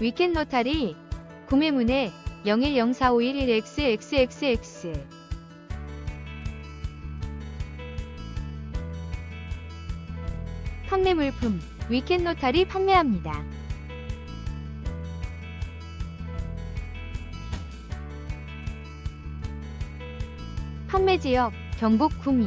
위켄 로타리 구매문의 01045111XXXX 판매 물품 위켄 로타리 판매합니다. 판매 지역 경북 구미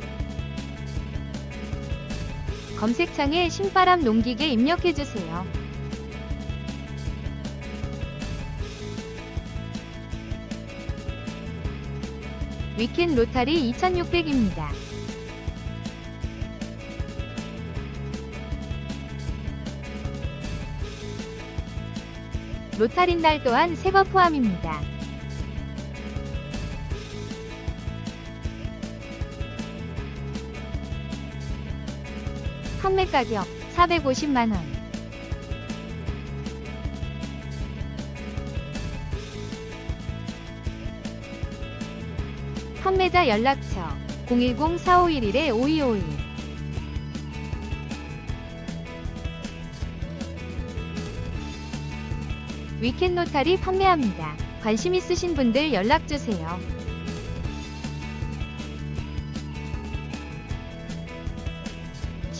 검색창에 신바람 농기계 입력해주세요. 위켄 로타리 2600입니다. 로타린 날 또한 새거 포함입니다. 판매 가격 450만원. 판매자 연락처 010-4511-5251 위켄 노타리 판매합니다. 관심 있으신 분들 연락주세요.